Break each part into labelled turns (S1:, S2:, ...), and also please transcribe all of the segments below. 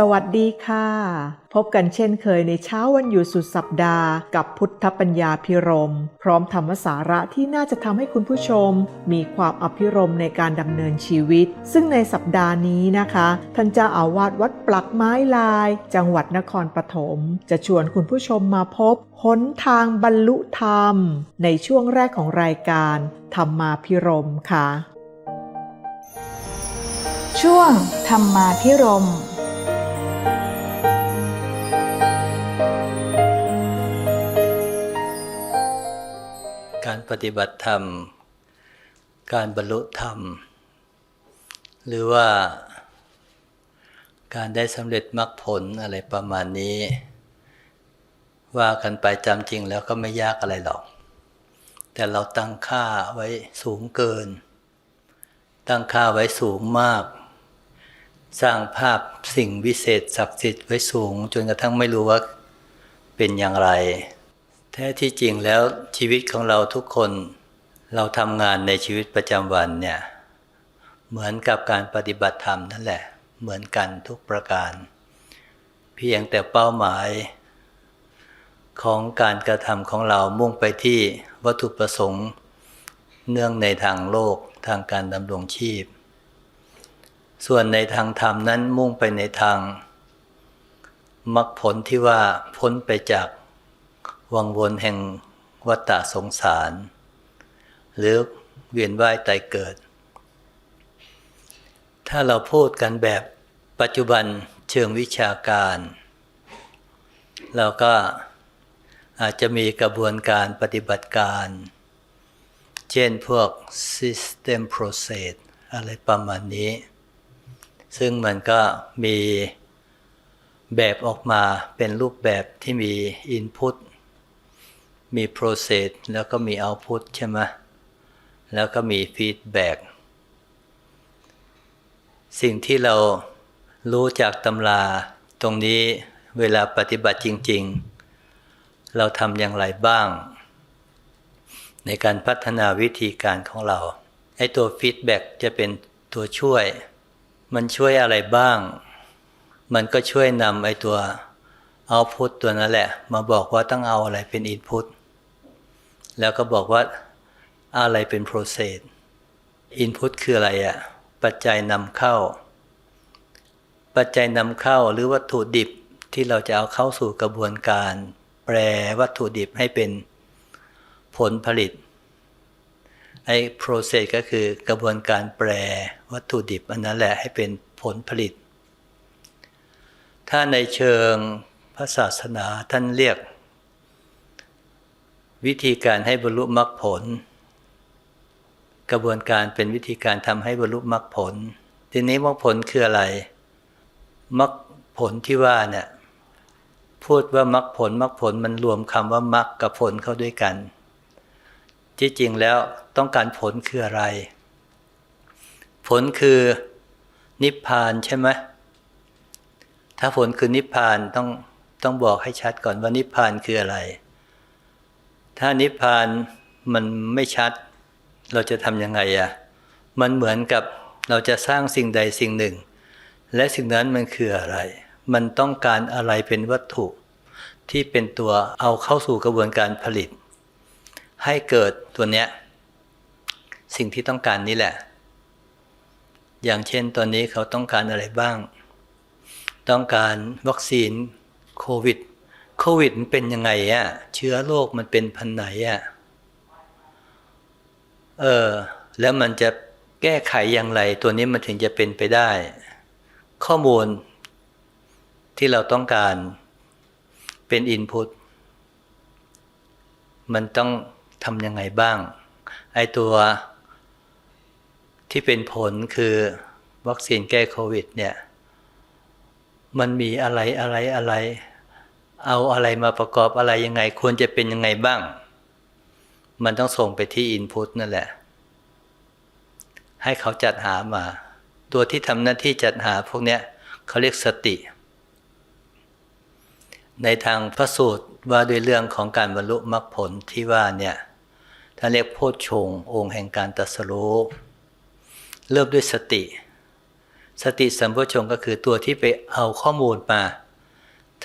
S1: สวัสดีค่ะ พบกันเช่นเคยในเช้าวันหยุดสุดสัปดาห์ กับพุทธปัญญาพิรม พร้อมธรรมสาระที่น่าจะทำให้คุณผู้ชม มีความอภิรมในการดำเนินชีวิต ซึ่งในสัปดาห์นี้นะคะ ท่านเจ้าอาวาสวัดปลักไม้ลาย จังหวัดนครปฐมจะชวนคุณผู้ชมมาพบหนทางบรรลุธรรม ในช่วงแรกของรายการธรรมาพิรมค่ะ
S2: ช่วงธรรมาพิรม
S3: การปฏิบัติธรรม การบรรลุธรรม หรือว่าการได้สำเร็จมรรคผลอะไรประมาณนี้ ว่ากันไปจำจริงแล้วก็ไม่ยากอะไรหรอก แต่เราตั้งค่าไว้สูงเกิน ตั้งค่าไว้สูงมาก สร้างภาพสิ่งวิเศษศักดิ์สิทธิ์ไว้สูง จนกระทั่งไม่รู้ว่าเป็นอย่างไร แท้ที่จริงแล้วชีวิตของเราทุกคน เราทำงานในชีวิตประจำวันเนี่ย เหมือนกับการปฏิบัติธรรมนั่นแหละ เหมือนกันทุกประการ เพียงแต่เป้าหมาย ของการกระทำของเรามุ่งไปที่วัตถุประสงค์ เนื่องในทางโลกทางการดำรงชีพ ส่วนในทางธรรมนั้นมุ่งไปในทางมรรคผลที่ว่าพ้นไปจาก วังวนแห่งวัฏสงสาร หรือเวียนว่ายตายเกิด ถ้าเราพูดกันแบบปัจจุบันเชิงวิชาการ เราก็อาจจะมีกระบวนการปฏิบัติการ เช่นพวก system process อะไรประมาณนี้ ซึ่งมันก็มีแบบออกมาเป็นรูปแบบที่มี input มี process แล้วก็มี output ใช่ไหมแล้วก็มี feedback สิ่งที่เรารู้จากตำราตรงนี้เวลาปฏิบัติจริง ๆ เราทำอย่างไรบ้าง ในการพัฒนาวิธีการของเราไอ้ตัว feedback จะเป็นตัวช่วย มันช่วยอะไรบ้าง มันก็ช่วยนำไอ้ตัว output ตัวนั้นแหละ มาบอกว่าต้องเอาอะไรเป็น input แล้วก็บอกว่าอะไรเป็น process input คืออะไรอะ่ะปัจจัยนำเข้า ปัจจัยนำเข้าหรือวัตถุดิบที่เราจะเอาเข้าสู่กระบวนการ แปรวัตถุดิบให้เป็นผลผลิตไอ้ process ก็คือกระบวนการแปรวัตถุดิบอันนั้นแหละให้เป็นผลผลิต ถ้าในเชิงพระศาสนาท่านเรียก วิธีการให้บรรลุมรรคผล กระบวนการเป็นวิธีการทำให้บรรลุมรรคผล ทีนี้มรรคผลคืออะไรมรรคผลที่ว่าเนี่ยพูดว่ามรรคผลมรรคผลมันรวมคำว่ามรรคกับผลเข้าด้วยกัน ที่จริงแล้วต้องการผลคืออะไร ผลคือนิพพานใช่ไหมถ้าผลคือนิพพานต้องต้องบอกให้ชัดก่อนว่านิพพานคืออะไร ถ้านิพพานมันไม่ชัด เราจะทำยังไงอะมันเหมือนกับเราจะสร้างสิ่งใดสิ่งหนึ่ง และสิ่งนั้นมันคืออะไร มันต้องการอะไรเป็นวัตถุ ที่เป็นตัวเอาเข้าสู่กระบวนการผลิต ให้เกิดตัวเนี้ยสิ่งที่ต้องการนี้แหละ อย่างเช่นตอนนี้เขาต้องการอะไรบ้าง ต้องการวัคซีนโควิด ควิดมันเป็นยังไงอะเชื้อโรคมันเป็นพันไหนอะเออ แล้วมันจะแก้ไขอย่างไร ตัวนี้มันถึงจะเป็นไปได้ ข้อมูลที่เราต้องการเป็นอินพุตมันต้องทำยังไงบ้าง ไอตัวที่เป็นผลคือวัคซีนแก้โควิดเนี่ย มันมีอะไรอะไรอะไร เอาอะไรมาประกอบอะไรยังไง ควรจะเป็นยังไงบ้าง มันต้องส่งไปที่อินพุตนั่นแหละ ให้เขาจัดหามา ตัวที่ทำหน้าที่จัดหาพวกเนี้ยเขาเรียกสติ ในทางพระสูตรว่าด้วยเรื่องของการบรรลุมรรคผลที่ว่าเนี่ยท่านเรียกโพชฌงค์องค์แห่งการตรัสรู้เริ่มด้วยสติ สติสัมโพชฌงค์ก็คือตัวที่ไปเอาข้อมูลมา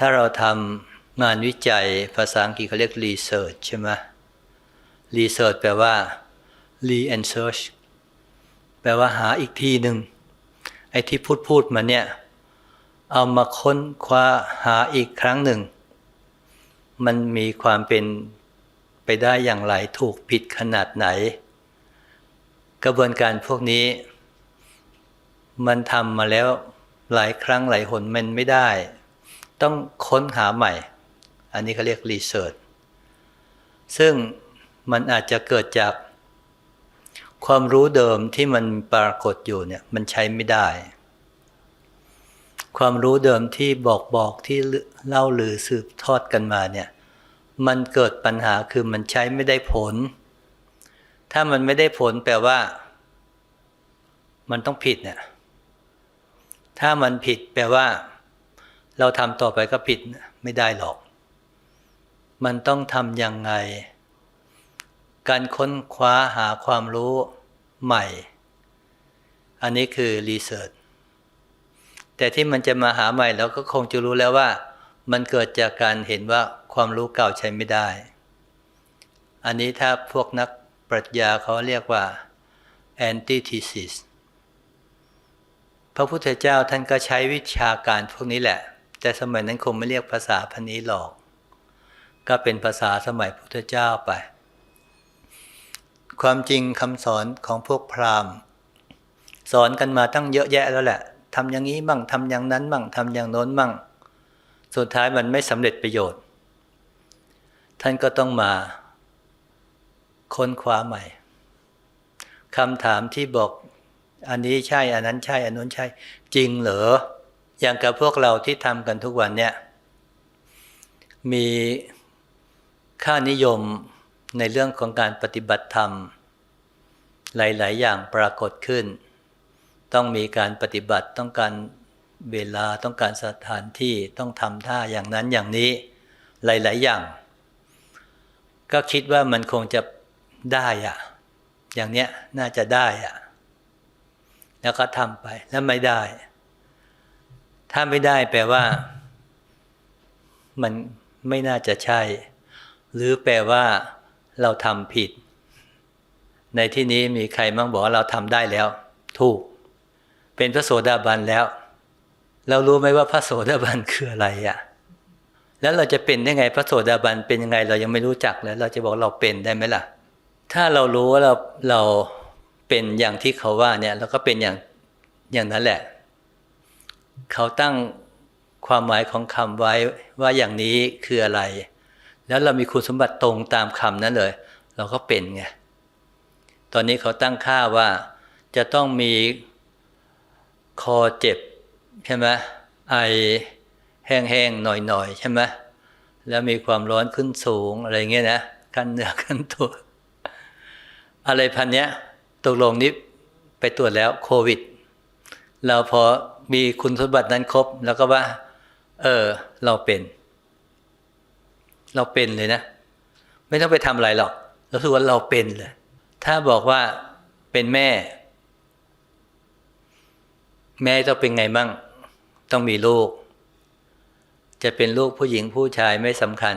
S3: ถ้าเราทำงานวิจัยภาษาอังกฤษเขาเรียก research ใช่ไหม research แปลว่า re and search แปลว่าหาอีกทีหนึ่งไอ้ที่พูดพูดมาเนี่ย เอามาค้นคว้าหาอีกครั้งหนึ่ง มันมีความเป็นไปได้อย่างไรถูกผิดขนาดไหน กระบวนการพวกนี้ มันทำมาแล้วหลายครั้งหลายหนมันไม่ได้ ต้องค้นหาใหม่ อันนี้เขาเรียกรีเสิร์ชซึ่งมันอาจจะเกิดจากความรู้เดิมที่มันปรากฏอยู่เนี่ยมันใช้ไม่ได้ ความรู้เดิมที่บอกบอกที่เล่าหรือสืบทอดกันมาเนี่ยมันเกิดปัญหาคือมันใช้ไม่ได้ผล ถ้ามันไม่ได้ผลแปลว่า มันต้องผิดเนี่ยถ้ามันผิดแปลว่า เราทำต่อไปก็ผิดไม่ได้หรอก มันต้องทำยังไง การค้นคว้าหาความรู้ใหม่ อันนี้คือรีเสิร์ชแต่ที่มันจะมาหาใหม่เราก็คงจะรู้แล้วว่า มันเกิดจากการเห็นว่าความรู้เก่าใช้ไม่ได้ อันนี้ถ้าพวกนักปรัชญาเขาเรียกว่า antithesis พระพุทธเจ้าท่านก็ใช้วิชาการพวกนี้แหละ แต่สมัยนั้นคงไม่เรียกภาษาพันนี้หรอก ก็เป็นภาษาสมัยพุทธเจ้าไป ความจริงคำสอนของพวกพราหมณ์ สอนกันมาตั้งเยอะแยะแล้วแหละทำอย่างนี้บ้างทำอย่างนั้นบ้างทำอย่างโน้นบ้างสุดท้ายมันไม่สำเร็จประโยชน์ ท่านก็ต้องมา ค้นคว้าใหม่คำถามที่บอกอันนี้ใช่ อันนั้นใช่ อันนู้นใช่ จริงเหรอ อย่างกับพวกเราที่ทำกันทุกวันเนี่ย มีค่านิยมในเรื่องของการปฏิบัติธรรม หลาย ๆ อย่างปรากฏขึ้น ต้องมีการปฏิบัติต้องการเวลาต้องการสถานที่ต้องทำท่าอย่างนั้นอย่างนี้หลาย ๆ อย่าง ก็คิดว่ามันคงจะได้อะอย่างเนี้ยน่าจะได้อะแล้วก็ทำไปแล้วไม่ได้ ถ้าไม่ได้แปลว่า มันไม่น่าจะใช่ หรือแปลว่าเราทำผิด ในที่นี้มีใครมั่งบอกว่าเราทำได้แล้ว ถูก เป็นพระโสดาบันแล้ว เรารู้ไหมว่าพระโสดาบันคืออะไรอะ่ะแล้วเราจะเป็นได้ไงพระโสดาบันเป็นยังไง เรายังไม่รู้จักเลยเราจะบอกเราเป็นได้ไหมล่ะ ถ้าเรารู้ว่าเราเราเป็นอย่างที่เขาว่าเนี่ยเราก็เป็นอย่างอย่างนั้นแหละ เขาตั้งความหมายของคำไว้ว่าอย่างนี้คืออะไร แล้วเรามีคุณสมบัติตรงตามคำนั้นเลย เราก็เป็นไงตอนนี้เขาตั้งค่าว่าจะต้องมีคอเจ็บใช่ไหมไอแห้งๆหน่อยๆใช่ไหมแล้วมีความร้อนขึ้นสูงอะไรเงี้ยนะขั้นเนื้อขั้นตัว อะไรพันเนี้ยตกลงนี้ไปตรวจแล้วโควิด เราพอมีคุณสมบัตินั้นครบ แล้วก็ว่า เออ เราเป็น เราเป็นเลยนะ ไม่ต้องไปทำอะไรหรอกเราถือว่าเราเป็นเลย ถ้าบอกว่าเป็นแม่ แม่ต้องเป็นไงมั่งต้องมีลูก จะเป็นลูกผู้หญิงผู้ชายไม่สำคัญ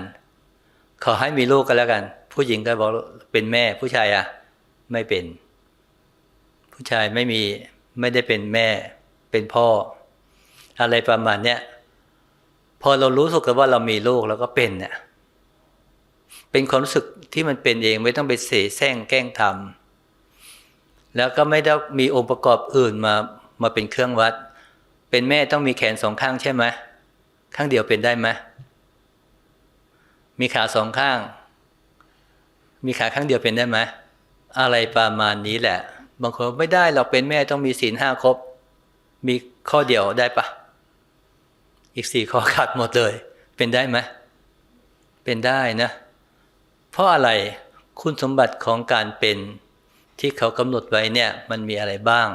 S3: ขอให้มีลูกกันแล้วกัน ผู้หญิงก็บอกเป็นแม่ ผู้ชายอะไม่เป็น ผู้ชายไม่มีไม่ได้เป็นแม่ เป็นพ่อ อะไรประมาณเนี้ยพอเรารู้สึกว่าเรามีลูกแล้วก็เป็นเนี่ยเป็นความรู้สึกที่มันเป็นเองไม่ต้องไปเสแสร้งแกล้งทำแล้วก็ไม่ได้มีองค์ประกอบอื่นมามาเป็นเครื่องวัด เป็นแม่ต้องมีแขนสองข้างใช่ไหมข้างเดียวเป็นได้ไหมมีขาสองข้าง มีขาข้างเดียวเป็นได้ไหมอะไรประมาณนี้แหละ บางคนไม่ได้เราเป็นแม่ต้องมีศีลห้าครบ มีข้อเดียวได้ปะอีกสี่ข้อขาดหมดเลย เป็นได้ไหมเป็นได้นะ เพราะอะไรคุณสมบัติของการเป็นที่เขากำหนดไว้เนี่ย มันมีอะไรบ้าง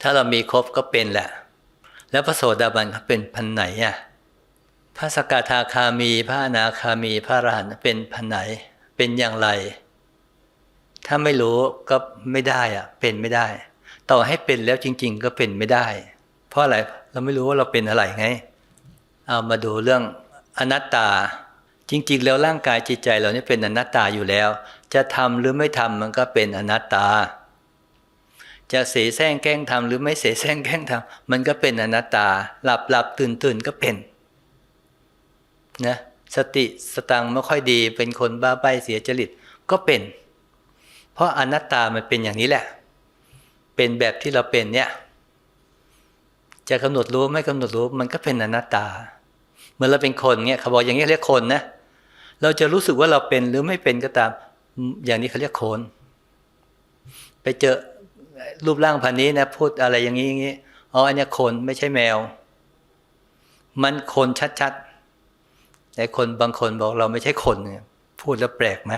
S3: ถ้าเรามีครบก็เป็นแหละ แล้วพระโสดาบันเขาเป็นพันไหนอะพระสกทาคามีพระอนาคามีพระอรหันต์เป็นพันไหน เป็นอย่างไร ถ้าไม่รู้ก็ไม่ได้อะ เป็นไม่ได้ ต่อให้เป็นแล้วจริง ๆ ก็เป็นไม่ได้ เพราะอะไรเราไม่รู้ว่าเราเป็นอะไรไง เอามาดูเรื่องอนัตตา จริง ๆ แล้วร่างกายจิตใจเรานี่เป็นอนัตตาอยู่แล้ว จะทำหรือไม่ทำมันก็เป็นอนัตตา จะเสแสร้งแกล้งทำหรือไม่เสแสร้งแกล้งทำมันก็เป็นอนัตตา หลับหลับตื่นตื่นก็เป็นนะสติสตังไม่ค่อยดีเป็นคนบ้าใบเสียจริตก็เป็น เพราะอนัตตามันเป็นอย่างนี้แหละ เป็นแบบที่เราเป็นเนี่ย จะกำหนดรู้ไม่กำหนดรู้มันก็เป็นอนัตตา เหมื่อเราเป็นคนเนี่ยเขาบอกอย่างนี้เรียกคนนะ เราจะรู้สึกว่าเราเป็นหรือไม่เป็นก็ตาม อย่างนี้เขาเรียกคน ไปเจอรูปร่างพันนี้นะพูดอะไรอย่างนี้อย่างนี้อ๋ออันนี้คนไม่ใช่แมว มันคนชัดๆแต่คนบางคนบอกเราไม่ใช่คนเนี่ยพูดแล้วแปลกไหม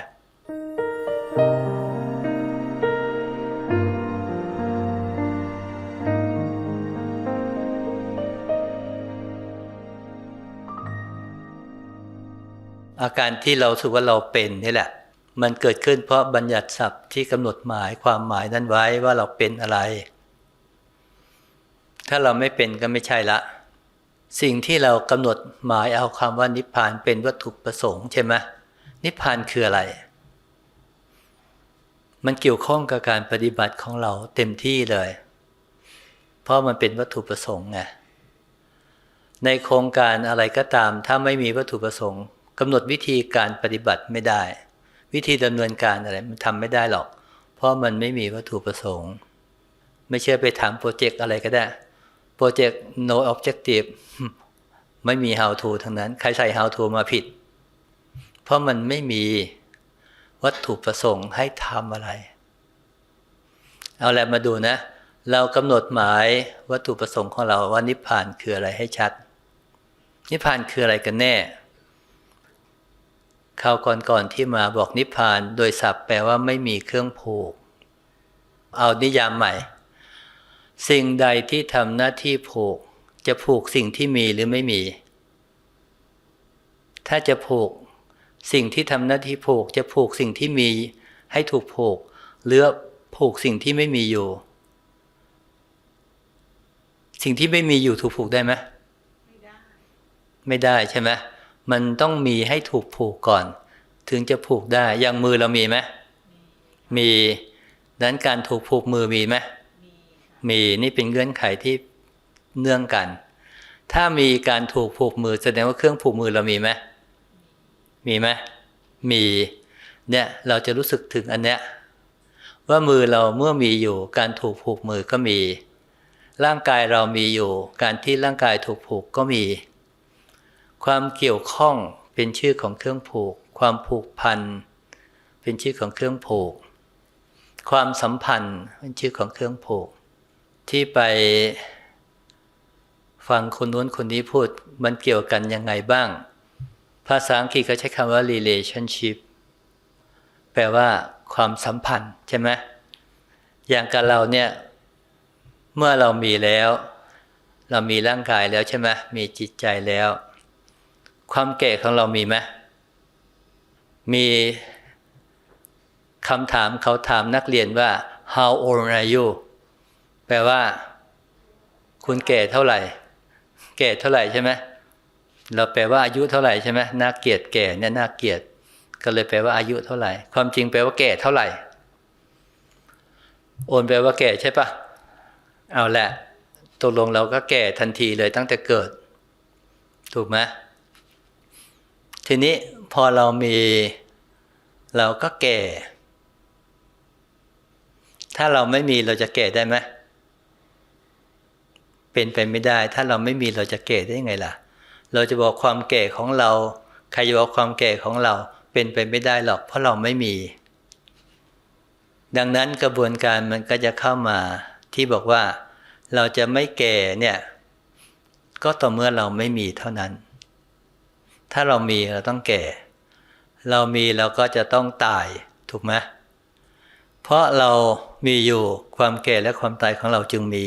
S3: อาการที่เราสึกว่าเราเป็นนี่แหละ มันเกิดขึ้นเพราะบัญญัติศัพท์ที่กำหนดหมายความหมายนั้นไว้ว่าเราเป็นอะไร ถ้าเราไม่เป็นก็ไม่ใช่ละ สิ่งที่เรากำหนดหมายเอาคำว่านิพพานเป็นวัตถุประสงค์ใช่ไหมนิพพานคืออะไร มันเกี่ยวข้องกับการปฏิบัติของเราเต็มที่เลย เพราะมันเป็นวัตถุประสงค์ไงในโครงการอะไรก็ตาม ถ้าไม่มีวัตถุประสงค์ กำหนดวิธีการปฏิบัติไม่ได้ วิธีดำเนินการอะไรมันทำไม่ได้หรอก เพราะมันไม่มีวัตถุประสงค์ ไม่เชื่อไปถามโปรเจกต์อะไรก็ได้โปรเจกต์ no objective ไม่มี how to ทั้งนั้น ใครใส่ how to มาผิด เพราะมันไม่มีวัตถุประสงค์ให้ทำอะไร เอาแหละมาดูนะ เรากำหนดหมายวัตถุประสงค์ของเราว่านิพพานคืออะไรให้ชัด นิพพานคืออะไรกันแน่ คราวก่อนๆที่มาบอกนิพพานโดยศัพท์แปลว่าไม่มีเครื่องผูก เอานิยามใหม่ สิ่งใดที่ทำหน้าที่ผูก จะผูกสิ่งที่มีหรือไม่มี ถ้าจะผูก สิ่งที่ทำหน้าที่ผูก จะผูกสิ่งที่มี ให้ถูกผูกหรือผูกสิ่งที่ไม่มีอยู่ สิ่งที่ไม่มีอยู่ถูกผูกได้ไหมไม่ได้ ไม่ได้ใช่ไหม มันต้องมีให้ถูกผูกก่อน ถึงจะผูกได้ อย่างมือเรามีไหมมีนั้นการถูกผูกมือมีไหมมีนี่เป็นเงื่อนไขที่เนื่องกัน ถ้ามีการถูกผูกมือแสดงว่าเครื่องผูกมือเรามีไหมมีไหมมีเนี่ยเราจะรู้สึกถึงอันเนี้ยว่ามือเราเมื่อมีอยู่ การถูกผูกมือก็มี ร่างกายเรามีอยู่ การที่ร่างกายถูกผูกก็มี ความเกี่ยวข้องเป็นชื่อของเครื่องผูก ความผูกพัน เป็นชื่อของเครื่องผูก ความสัมพันธ์เป็นชื่อของเครื่องผูก ที่ไปฟังคนนู้นคนนี้พูดมันเกี่ยวกันยังไงบ้าง ภาษาอังกฤษเขาใช้คำว่า relationship แปลว่า ความสัมพันธ์ใช่ไหมอย่างกับเราเนี่ยเมื่อเรามีแล้ว เรามีร่างกายแล้วใช่ไหมมีจิตใจแล้ว ความแก่ของเรามีไหมมีคำถามเขาถามนักเรียนว่า how old are you แปลว่า คุณแก่เท่าไหร่ แก่เท่าไหร่ใช่ไหมเราแปลว่าอายุเท่าไหร่ใช่ไหมน่าเกียดแก่เนี่ยน่าเกียดก็เลยแปลว่าอายุเท่าไหร่ ความจริงแปลว่าแก่เท่าไหร่ โอนแปลว่าแก่ใช่ปะเอาแหละตกลงเราก็แก่ทันทีเลยตั้งแต่เกิด ถูกไหม ทีนี้พอเรามีเราก็แก่ ถ้าเราไม่มีเราจะแก่ได้ไหมเป็นไปไม่ได้ ถ้าเราไม่มีเราจะแก่ได้ยังไงล่ะ เราจะบอกความแก่ของเรา ใครจะบอกความแก่ของเรา เป็นไปไม่ได้หรอก เพราะเราไม่มี ดังนั้นกระบวนการมันก็จะเข้ามาที่บอกว่า เราจะไม่แก่เนี่ย ก็ต่อเมื่อเราไม่มีเท่านั้น ถ้าเรามีเราต้องแก่ เรามีเราก็จะต้องตายถูกไหมเพราะเรามีอยู่ความแก่และความตายของเราจึงมี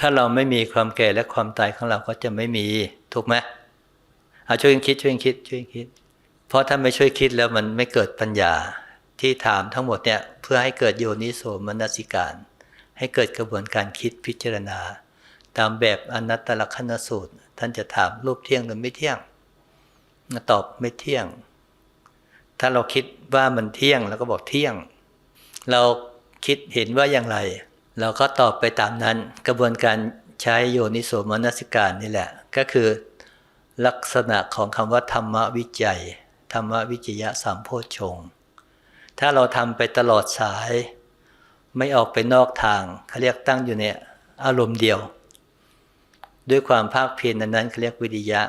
S3: ถ้าเราไม่มีความแก่และความตายของเราก็จะไม่มีถูกไหมเอาช่วยคิดช่วยคิดช่วยคิด เพราะถ้าไม่ช่วยคิดแล้วมันไม่เกิดปัญญาที่ถามทั้งหมดเนี่ยเพื่อให้เกิดโยนิโสมนสิการ ให้เกิดกระบวนการคิดพิจารณา ตามแบบอนัตตลกนสูตร ท่านจะถามรูปเที่ยงหรือไม่เที่ยงตอบไม่เที่ยง ถ้าเราคิดว่ามันเที่ยงเราก็บอกเที่ยง เราคิดเห็นว่าอย่างไร เราก็ตอบไปตามนั้น กระบวนการใช้โยนิโสมนสิการนี่แหละ ก็คือลักษณะของคำว่าธรรมวิจัย ธรรมวิจยะสามโพชฌงถ้าเราทำไปตลอดสาย ไม่ออกไปนอกทางเขาเรียกตั้งอยู่ในอารมณ์เดียว ด้วยความภาคเพียรนั้นเขาเรียกวิริยะ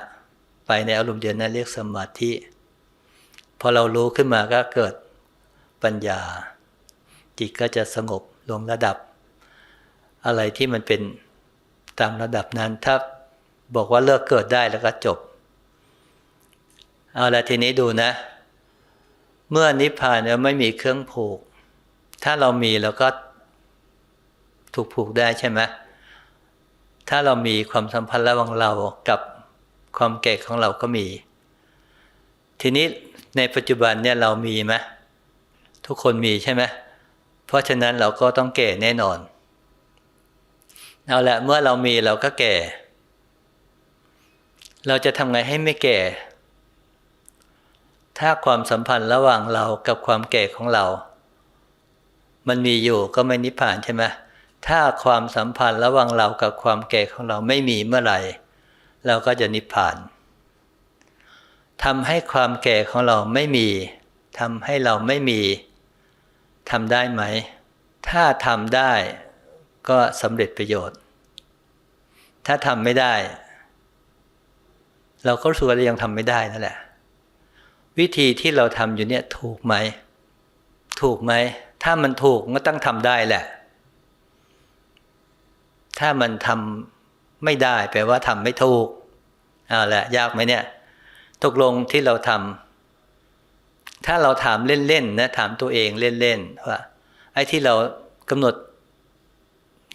S3: ไปในอารมณ์เดียวนั้นเรียกสมาธิ พอเรารู้ขึ้นมาก็เกิดปัญญา จิตก็จะสงบลงระดับ อะไรที่มันเป็นตามระดับนั้น ถ้าบอกว่าเลิกเกิดได้แล้วก็จบ เอาละทีนี้ดูนะ เมื่อนิพพานแล้วไม่มีเครื่องผูก ถ้าเรามีเราก็ถูกผูกได้ใช่ไหม ถ้าเรามีความสัมพันธ์ระหว่างเรากับความแก่ของเราก็มี ทีนี้ในปัจจุบันเนี่ยเรามีไหมทุกคนมีใช่ไหมเพราะฉะนั้นเราก็ต้องแก่แน่นอน เอาละเมื่อเรามีเราก็แก่ เราจะทำไงให้ไม่แก่ ถ้าความสัมพันธ์ระหว่างเรากับความแก่ของเรา มันมีอยู่ก็ไม่นิพพานใช่ไหม ถ้าความสัมพันธ์ระหว่างเรากับความแก่ของเราไม่มีเมื่อไหร่ เราก็จะนิพพานทำให้ความแก่ของเราไม่มีทำให้เราไม่มีทำได้ไหม ถ้าทำได้ก็สำเร็จประโยชน์ ถ้าทำไม่ได้ เราก็รู้สึกว่าเรายังทำไม่ได้นั่นแหละ วิธีที่เราทำอยู่เนี่ยถูกไหม ถูกไหม ถ้ามันถูกก็ต้องทำได้แหละ ถ้ามันทำไม่ได้แปลว่าทำไม่ถูกเอาละยากไหมเนี่ยตกลงที่เราทำถ้าเราถามเล่นๆนะถามตัวเองเล่นๆว่าไอ้ที่เรากำหนด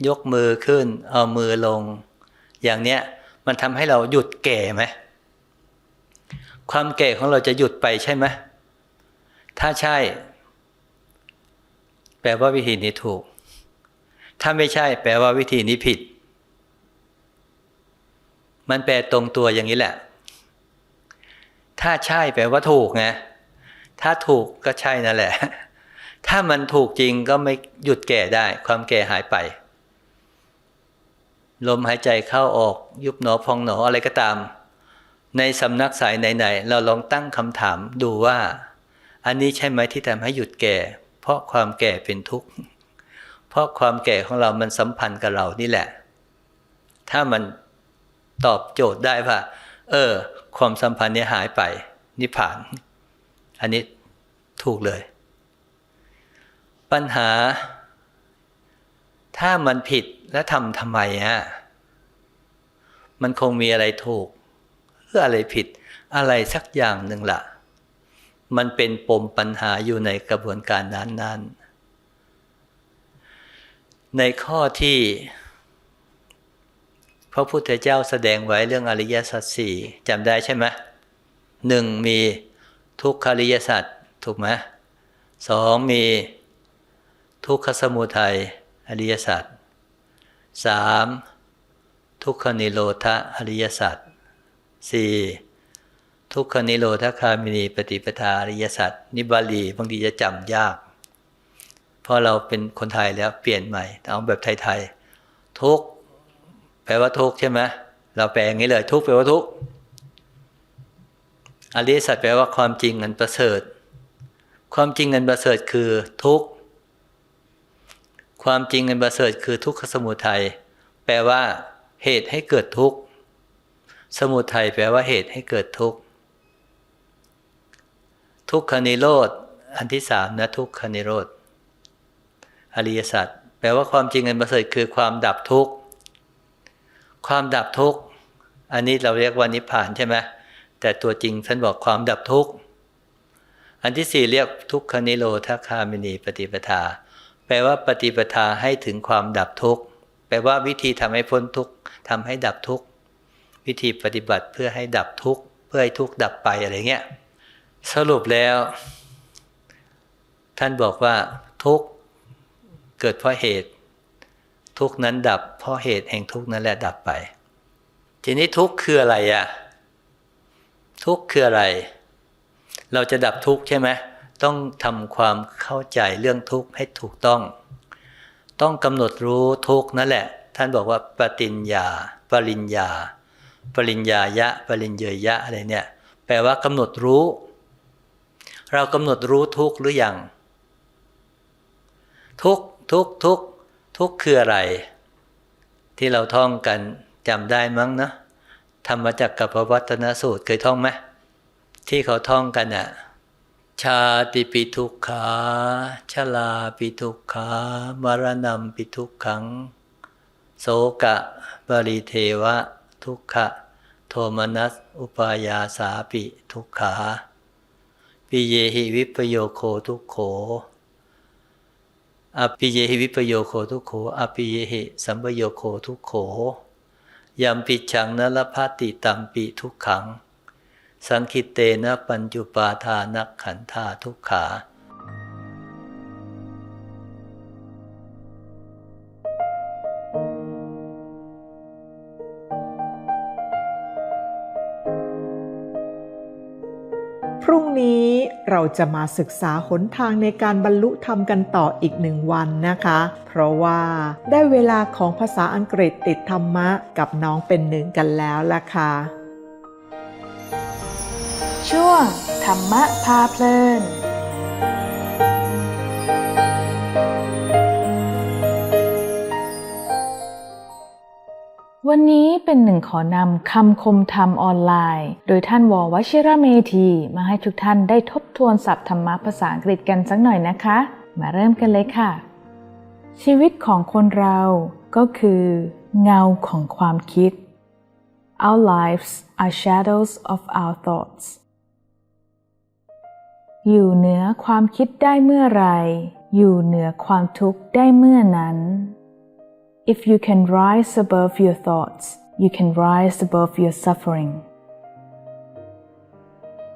S3: ยกมือขึ้น เอามือลง อย่างเนี้ยมันทำให้เราหยุดแก่ไหมความแก่ของเราจะหยุดไปใช่ไหมถ้าใช่ แปลว่าวิธีนี้ถูก ถ้าไม่ใช่แปลว่าวิธีนี้ผิด มันแปลตรงตัวอย่างนี้แหละ ถ้าใช่แปลว่าถูกไง ถ้าถูกก็ใช่นั่นแหละ ถ้ามันถูกจริงก็ไม่หยุดแก่ได้ ความแก่หายไป ลมหายใจเข้าออกยุบหนอพองหนออะไรก็ตาม ในสำนักสายไหนๆเราลองตั้งคำถามดูว่า อันนี้ใช่ไหมที่ทำให้หยุดแก่ เพราะความแก่เป็นทุกข์ เพราะความแก่ของเรามันสัมพันธ์กับเรานี่แหละ ถ้ามันตอบโจทย์ได้ว่า เออ ความสัมพันธ์นี้หายไป นิพพาน อันนี้ถูกเลย ปัญหา ถ้ามันผิดแล้วทำทำไมอะมันคงมีอะไรถูกหรืออะไรผิดอะไรสักอย่างหนึ่งละ่ะ มันเป็นปมปัญหาอยู่ในกระบวนการนั้นๆ ในข้อที่ พระพุทธเจ้าแสดงไว้เรื่องอริยสัจสี่จำได้ใช่ไหมหนึ่งมีทุกขอริยสัจถูกไหมสองมีทุกขสมุทัยอริยสัจสามทุกขนิโรธอริยสัจสี่ทุกขนิโรธคามินีปฏิปทาอริยสัจนิบาลีบางทีจะจำยาก ราะเราเป็นคนไทยแล้วเปลี่ยนใหม่เอาแบบไทยๆทุกแปลว่าทุกใช่ไหมเราแปลอย่างนี้เลย ทุกแปลว่าทุกอริยสัจแปลว่าความจริงอันประเสริฐ ความจริงอันประเสริฐคือทุกความจริงอันประเสริฐคือทุกขสมุทัยแปลว่า เหตุให้เกิดทุกข์ สมุทัยแปลว่าเหตุให้เกิดทุกข์ ทุกขนิโรธ อันที่สามนะทุกขนิโรธ อริยสัจแปลว่าความจริงอันประเสริฐคือความดับทุกข์ความดับทุกข์อันนี้เราเรียกว่านิพพานใช่ไหมแต่ตัวจริงท่านบอกความดับทุกข์อันที่สี่เรียกทุกขนิโรธคามินีปฏิปทา แปลว่าปฏิปทาให้ถึงความดับทุกข์แปลว่าวิธีทำให้พ้นทุกข์ทำให้ดับทุกข์วิธีปฏิบัติเพื่อให้ดับทุกข์เพื่อให้ทุกข์ดับไปอะไรเงี้ยสรุปแล้ว ท่านบอกว่าทุกข์ เกิดเพราะเหตุ ทุกนั้นดับ เพราะเหตุแห่งทุกนั้นแหละดับไป ทีนี้ทุกคืออะไรอะทุกคืออะไร เราจะดับทุกใช่ไหมต้องทำความเข้าใจเรื่องทุกข์ให้ถูกต้อง ต้องกำหนดรู้ทุกข์นั่นแหละ ท่านบอกว่าปฏิญญา ปริญญา ปริญญายะ ปริญเยยะอะไรเนี่ย แปลว่ากำหนดรู้ เรากำหนดรู้ทุกข์หรือยังทุกข์ ทุกทุกทุกคืออะไร ที่เราท่องกันจำได้มั้งนะธรรมจักรกับพวัตนสูตรเคยท่องไหมที่เขาท่องกันอะชาติปิทุกขาชลาปิทุกขามรณะปิทุกขัง โสกะปริเทวะ ทุกขะ โทมนัส อุปายาสาปิทุกขา ปิเยหิวิปโยโคทุกโข อภิเยหิวิปโยโคทุโขอภิเยหิสัมปโยโคทุโขยามปิฉังนลภาติตัมปิทุกขัง สังคิเตนะปัญจุปาทานักขันธาทุกขา
S1: เราจะมาศึกษาหนทางในการบรรลุธรรมกันต่ออีกหนึ่งวันนะคะ เพราะว่าได้เวลาของภาษาอังกฤษติดธรรมะกับน้องเป็นหนึ่งกันแล้วล่ะค่ะ
S2: ช่วงธรรมะพาเพลิน เป็นหนึ่งขอนำคำคมธรรมออนไลน์ โดยท่านววชิระเมธีมาให้ทุกท่านได้ทบทวนศัพท์ธรรมะภาษาอังกฤษกันสักหน่อยนะคะ มาเริ่มกันเลยค่ะ ชีวิตของคนเราก็คือ เงาของความคิด Our lives are shadows of our thoughts อยู่เหนือความคิดได้เมื่อไร อยู่เหนือความทุกข์ได้เมื่อนั้น If you can rise above your thoughts, you can rise above your suffering.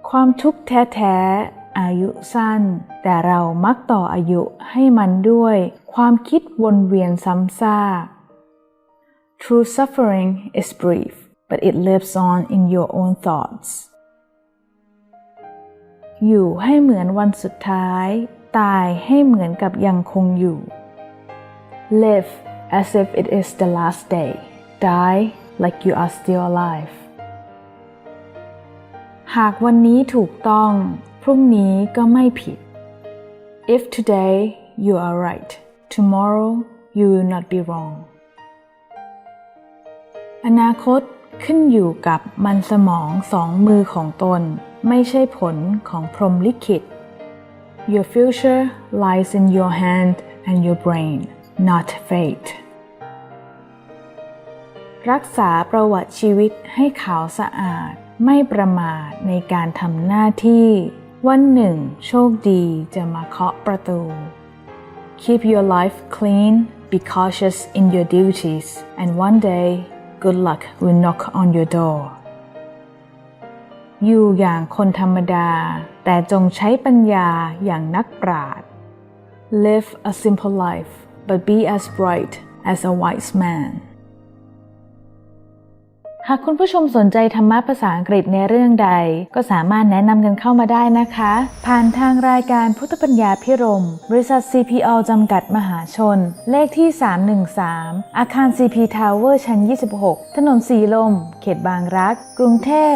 S2: ความทุกข์แท้ๆ อายุสั้น แต่เรามักต่ออายุให้มันด้วย ความคิดวนเวียนซ้ำซาก True suffering is brief, but it lives on in your own thoughts. อยู่ให้เหมือนวันสุดท้าย ตายให้เหมือนกับยังคงอยู่ Live as if it is the last day. Die like you are still alive. หากวันนี้ถูกต้อง พรุ่งนี้ก็ไม่ผิด If today you are right, tomorrow you will not be wrong. อนาคตขึ้นอยู่กับมันสมองสองมือของตน ไม่ใช่ผลของพรหมลิขิต Your future lies in your hand and your brain, not fate. รักษาประวัติชีวิตให้ขาวสะอาด ไม่ประมาทในการทำหน้าที่ วันหนึ่ง โชคดีจะมาเคาะประตู Keep your life clean, be cautious in your duties, and one day good luck will knock on your door. อยู่อย่างคนธรรมดา แต่จงใช้ปัญญาอย่างนักปราชญ์ Live a simple life, but be as bright as a wise man. หากคุณผู้ชมสนใจธรรมะภาษาอังกฤษในเรื่องใด ก็สามารถแนะนำกันเข้ามาได้นะคะ ผ่านทางรายการพุทธปัญญาพิรม บริษัท CPO จำกัดมหาชน เลขที่ 313 อาคาร CP Tower ชั้น 26 ถนนสีลม เขตบางรัก กรุงเทพ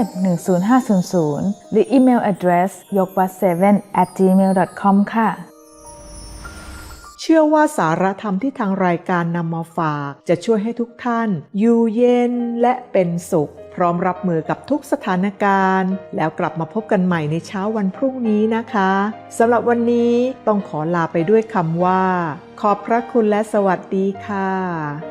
S2: 10500 หรืออีเมล address ยกวัด7 at gmail.com ค่ะ
S1: เชื่อว่าสารธรรมที่ทางรายการนำมาฝาก จะช่วยให้ทุกท่าน อยู่เย็นและเป็นสุข พร้อมรับมือกับทุกสถานการณ์ แล้วกลับมาพบกันใหม่ในเช้าวันพรุ่งนี้นะคะสำหรับวันนี้ต้องขอลาไปด้วยคำว่า ขอบพระคุณและสวัสดีค่ะ